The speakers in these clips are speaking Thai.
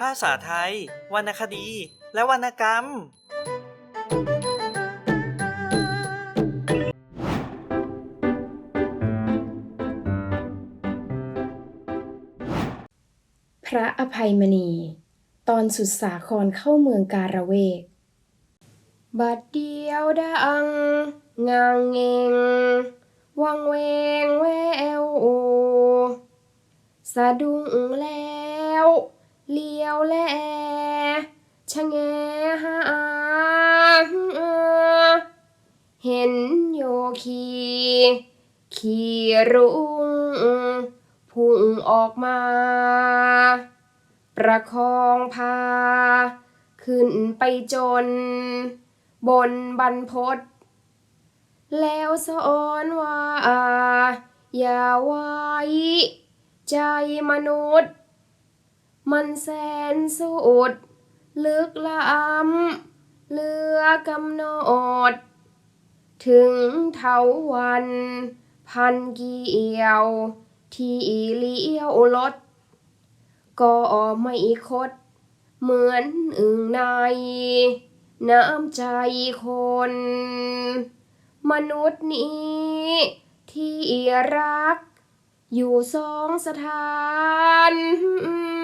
ภาษาไทย วรรณคดี และวรรณกรรม พระอภัยมณี ตอนสุดสาครเข้าเมืองการะเวก บัดเดียวดัง งางเงงวังเวงแววสะดุ้งแล้ว เลี้ยวแลชะแงหาเห็นโยคี ขี่รุ้งพุ่งออกมา ประคองพา ขึ้นไปจน บนบรรพตแล้วสอนว่า อย่าไว้ ใจมนุษย์ มันแสนสุด ลึกล้ำเลือกำหนด ถึงเถาวัน พันกี่ยว ที่เลี้ยวรถก็ไม่คด เหมือนอึ่งใน น้ำใจคน มนุษย์นี้ ที่รัก อยู่สองสถาน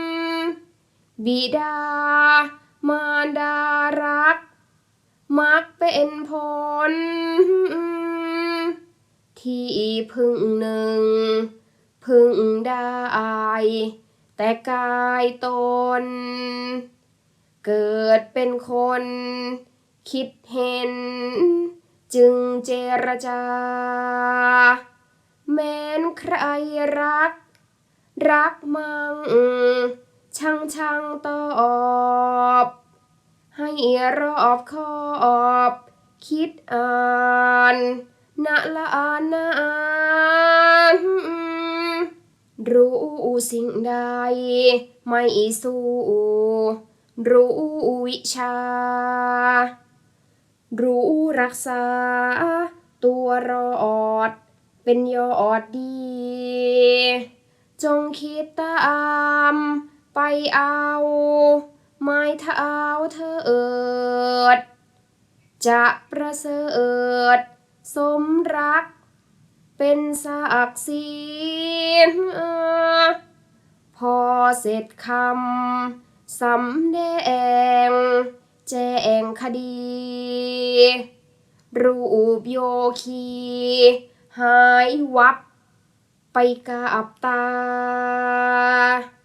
บิดา มารดารัก มักเป็นผล ที่พึ่งหนึ่ง พึ่งได้ แต่กายตน เกิดเป็นคน คิดเห็น จึงเจรจา แม้นใครรัก รักมัง ช่างช่างตอบให้รอบคอบ คิดอ่านนะละอานนานรู้สิ่งใด ไม่สู้รู้วิชา รู้รักษา ตัวรอด เป็นยอดดี จงคิดตาม เอา ไม้เท้าเธอเอิด จะประเสริฐสมรัก เป็นศักดิ์ศรีพอเสร็จคำสำแดง แจ้งคดี รูปโยคี หายวับไปกับตา